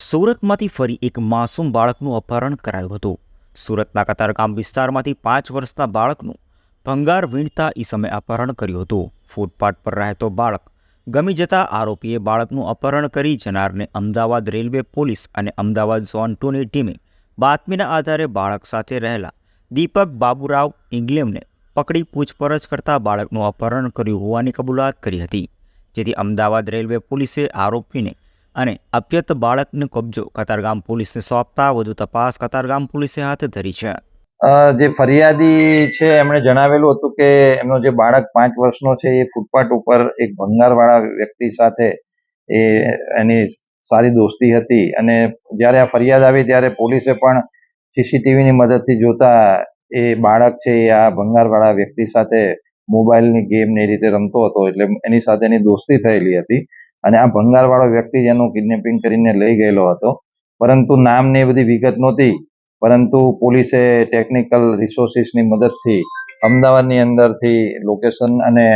સુરતમાંથી ફરી એક માસૂમ બાળકનું અપહરણ કરાયું હતું. સુરતના કતારગામ વિસ્તારમાંથી પાંચ વર્ષના બાળકનું ભંગાર વીણતા ઈસમે અપહરણ કર્યું હતું. ફૂટપાથ પર રહેતો બાળક ગમી જતા આરોપીએ બાળકનું અપહરણ કરી જનારને અમદાવાદ રેલવે પોલીસ અને અમદાવાદ ઝોન ટુની ટીમે બાતમીના આધારે બાળક સાથે રહેલા દીપક બાબુરાવ ઇંગ્લેમને પકડી પૂછપરછ કરતા બાળકનું અપહરણ કર્યું હોવાની કબૂલાત કરી હતી. જેથી અમદાવાદ રેલવે પોલીસે આરોપીને અને અપ્યત બાળકનો કબજો. કતારગામ પોલીસને સોંપતા વધુ તપાસ કતારગામ પોલીસે હાથ ધરી છે. જે ફરિયાદી છે, એમણે જણાવેલું હતું કે એમનો જે બાળક પાંચ વર્ષનો છે, એ ફૂટપાથ ઉપર એક ભંગારવાળા વ્યક્તિ સાથે એ, એની સારી દોસ્તી હતી. અને જ્યારે આ ફરિયાદ આવી, ત્યારે પોલીસે પણ સીસીટીવીની મદદથી જોતા એ બાળક છે, એ આ ભંગારવાળા વ્યક્તિ સાથે મોબાઈલની ગેમ ને એ રીતે રમતો હતો, એટલે એની સાથે એની દોસ્તી થયેલી હતી. અને આ ભંગારવાળો વ્યક્તિ જેનું કિડનેપિંગ કરીને લઈ ગયેલો હતો. પરંતુ નામની એ બધી વિગત નહોતી. પરંતુ પોલીસે ટેકનિકલ રિસોર્સિસની મદદથી અમદાવાદની અંદરથી લોકેશન અને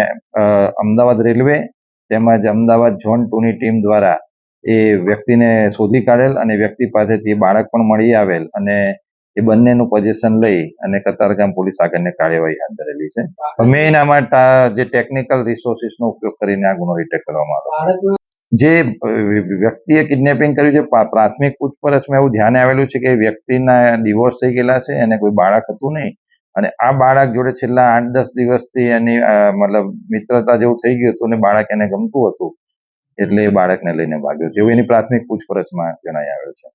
અમદાવાદ રેલવે તેમજ અમદાવાદ ઝોન ટુની ટીમ દ્વારા એ વ્યક્તિને શોધી કાઢેલ અને વ્યક્તિ પાસેથી બાળક પણ મળી આવેલ અને એ બંનેનું પોઝિશન લઈ અને કતારગામ પોલીસ આગળની કાર્યવાહી હાથ ધરેલી છે. મેઇન આમાં જે ટેકનિકલ રિસોર્સિસનો ઉપયોગ કરીને આ ગુનો ડિટેક્ટ કરવામાં આવ્યો. જે વ્યક્તિએ કિડનેપિંગ કર્યું છે પ્રા- પ્રાથમિક પૂછપરછમાં એવું ધ્યાન આવેલું છે કે વ્યક્તિના ડિવોર્સ થઈ ગયેલા છે અને કોઈ બાળક હતું નહીં. અને આ બાળક જોડે છેલ્લા આઠ દસ દિવસથી એની મતલબ મિત્રતા જેવું થઈ ગયું હતું અને બાળક એને ગમતું હતું. એટલે એ બાળકને લઈને ભાગ્યો એવું એની પ્રાથમિક પૂછપરછમાં જણાઈ આવ્યું છે.